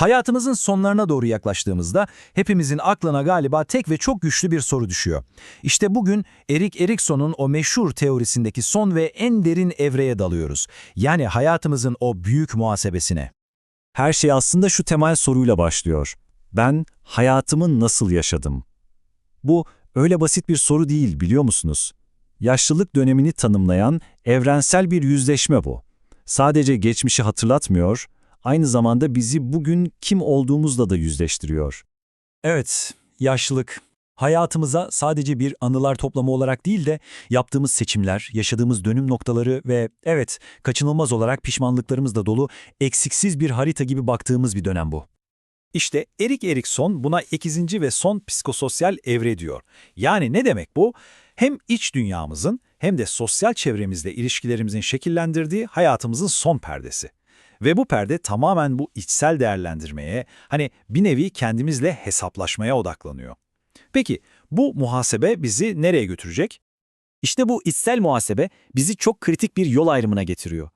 Hayatımızın sonlarına doğru yaklaştığımızda hepimizin aklına galiba tek ve çok güçlü bir soru düşüyor. İşte bugün Erik Erikson'un o meşhur teorisindeki son ve en derin evreye dalıyoruz. Yani hayatımızın o büyük muhasebesine. Her şey aslında şu temel soruyla başlıyor. Ben hayatımı nasıl yaşadım? Bu öyle basit bir soru değil biliyor musunuz? Yaşlılık dönemini tanımlayan evrensel bir yüzleşme bu. Sadece geçmişi hatırlatmıyor, aynı zamanda bizi bugün kim olduğumuzla da yüzleştiriyor. Evet, yaşlılık. Hayatımıza sadece bir anılar toplamı olarak değil de yaptığımız seçimler, yaşadığımız dönüm noktaları ve evet, kaçınılmaz olarak pişmanlıklarımızla dolu eksiksiz bir harita gibi baktığımız bir dönem bu. İşte Erik Erikson buna ikinci ve son psikososyal evre diyor. Yani ne demek bu? Hem iç dünyamızın hem de sosyal çevremizle ilişkilerimizin şekillendirdiği hayatımızın son perdesi. Ve bu perde tamamen bu içsel değerlendirmeye, hani bir nevi kendimizle hesaplaşmaya odaklanıyor. Peki bu muhasebe bizi nereye götürecek? İşte bu içsel muhasebe bizi çok kritik bir yol ayrımına getiriyor.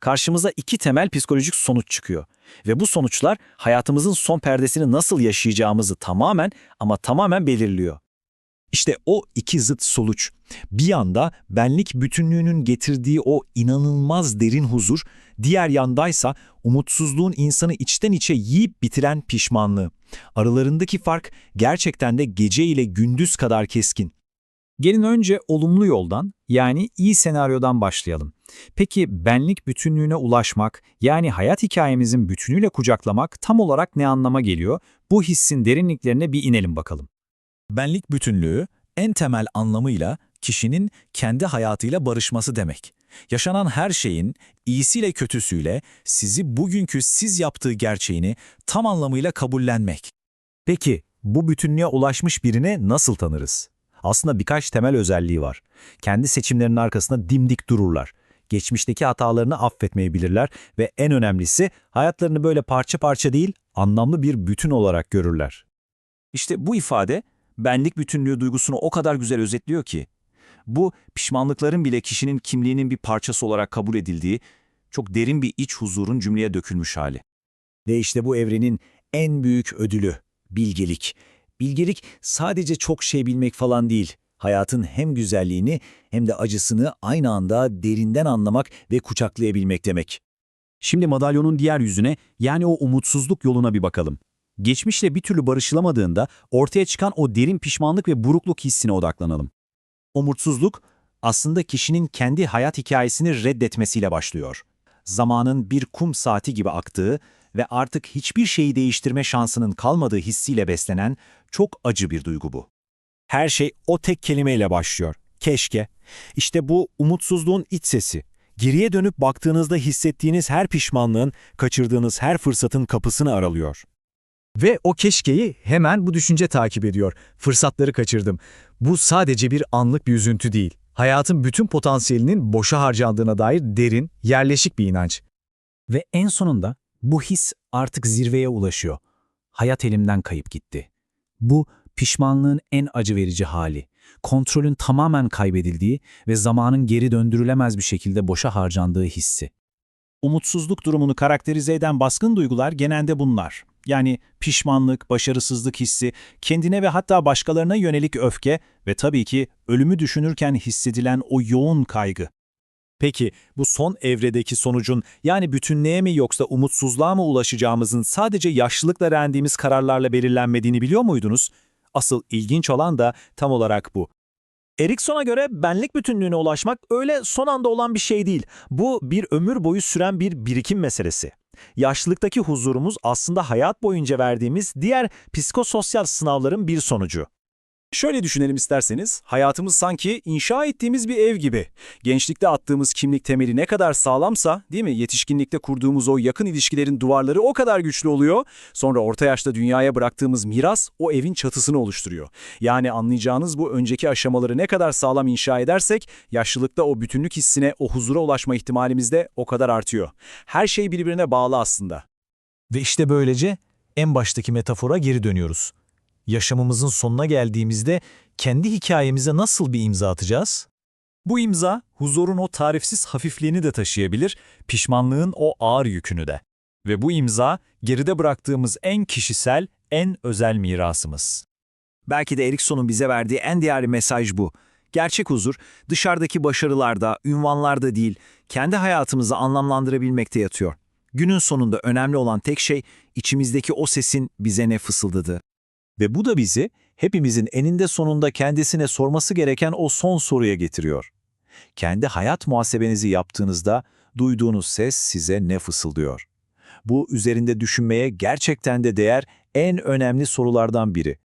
Karşımıza iki temel psikolojik sonuç çıkıyor. Ve bu sonuçlar hayatımızın son perdesini nasıl yaşayacağımızı tamamen ama tamamen belirliyor. İşte o iki zıt soluç. Bir yanda benlik bütünlüğünün getirdiği o inanılmaz derin huzur, diğer yandaysa umutsuzluğun insanı içten içe yiyip bitiren pişmanlığı. Aralarındaki fark gerçekten de gece ile gündüz kadar keskin. Gelin önce olumlu yoldan yani iyi senaryodan başlayalım. Peki benlik bütünlüğüne ulaşmak yani hayat hikayemizin bütünüyle kucaklamak tam olarak ne anlama geliyor? Bu hissin derinliklerine bir inelim bakalım. Benlik bütünlüğü en temel anlamıyla kişinin kendi hayatıyla barışması demek. Yaşanan her şeyin iyisiyle kötüsüyle sizi bugünkü siz yaptığı gerçeğini tam anlamıyla kabullenmek. Peki bu bütünlüğe ulaşmış birini nasıl tanırız? Aslında birkaç temel özelliği var. Kendi seçimlerinin arkasında dimdik dururlar. Geçmişteki hatalarını affetmeyi bilirler ve en önemlisi hayatlarını böyle parça parça değil, anlamlı bir bütün olarak görürler. İşte bu ifade benlik bütünlüğü duygusunu o kadar güzel özetliyor ki. Bu pişmanlıkların bile kişinin kimliğinin bir parçası olarak kabul edildiği çok derin bir iç huzurun cümleye dökülmüş hali. Ve işte bu evrenin en büyük ödülü, bilgelik. Bilgelik sadece çok şey bilmek falan değil. Hayatın hem güzelliğini hem de acısını aynı anda derinden anlamak ve kucaklayabilmek demek. Şimdi madalyonun diğer yüzüne yani o umutsuzluk yoluna bir bakalım. Geçmişle bir türlü barışılamadığında ortaya çıkan o derin pişmanlık ve burukluk hissine odaklanalım. Umutsuzluk aslında kişinin kendi hayat hikayesini reddetmesiyle başlıyor. Zamanın bir kum saati gibi aktığı ve artık hiçbir şeyi değiştirme şansının kalmadığı hissiyle beslenen çok acı bir duygu bu. Her şey o tek kelimeyle başlıyor. Keşke. İşte bu umutsuzluğun iç sesi. Geriye dönüp baktığınızda hissettiğiniz her pişmanlığın, kaçırdığınız her fırsatın kapısını aralıyor. Ve o keşkeyi hemen bu düşünce takip ediyor. Fırsatları kaçırdım. Bu sadece bir anlık bir üzüntü değil. Hayatın bütün potansiyelinin boşa harcandığına dair derin, yerleşik bir inanç. Ve en sonunda bu his artık zirveye ulaşıyor. Hayat elimden kayıp gitti. Bu pişmanlığın en acı verici hali. Kontrolün tamamen kaybedildiği ve zamanın geri döndürülemez bir şekilde boşa harcandığı hissi. Umutsuzluk durumunu karakterize eden baskın duygular genelde bunlar. Yani pişmanlık, başarısızlık hissi, kendine ve hatta başkalarına yönelik öfke ve tabii ki ölümü düşünürken hissedilen o yoğun kaygı. Peki bu son evredeki sonucun yani bütünlüğe mi yoksa umutsuzluğa mı ulaşacağımızın sadece yaşlılıkla rendiğimiz kararlarla belirlenmediğini biliyor muydunuz? Asıl ilginç olan da tam olarak bu. Erikson'a göre benlik bütünlüğüne ulaşmak öyle son anda olan bir şey değil. Bu bir ömür boyu süren bir birikim meselesi. Yaşlılıktaki huzurumuz aslında hayat boyunca verdiğimiz diğer psikososyal sınavların bir sonucu. Şöyle düşünelim isterseniz, hayatımız sanki inşa ettiğimiz bir ev gibi. Gençlikte attığımız kimlik temeli ne kadar sağlamsa, değil mi? Yetişkinlikte kurduğumuz o yakın ilişkilerin duvarları o kadar güçlü oluyor. Sonra orta yaşta dünyaya bıraktığımız miras o evin çatısını oluşturuyor. Yani anlayacağınız bu önceki aşamaları ne kadar sağlam inşa edersek, yaşlılıkta o bütünlük hissine, o huzura ulaşma ihtimalimiz de o kadar artıyor. Her şey birbirine bağlı aslında. Ve işte böylece en baştaki metafora geri dönüyoruz. Yaşamımızın sonuna geldiğimizde kendi hikayemize nasıl bir imza atacağız? Bu imza huzurun o tarifsiz hafifliğini de taşıyabilir, pişmanlığın o ağır yükünü de. Ve bu imza geride bıraktığımız en kişisel, en özel mirasımız. Belki de Erikson'un bize verdiği en değerli mesaj bu. Gerçek huzur dışarıdaki başarılarda, ünvanlarda değil, kendi hayatımızı anlamlandırabilmekte yatıyor. Günün sonunda önemli olan tek şey içimizdeki o sesin bize ne fısıldadığı. Ve bu da bizi hepimizin eninde sonunda kendisine sorması gereken o son soruya getiriyor. Kendi hayat muhasebenizi yaptığınızda duyduğunuz ses size ne fısıldıyor? Bu üzerinde düşünmeye gerçekten de değer en önemli sorulardan biri.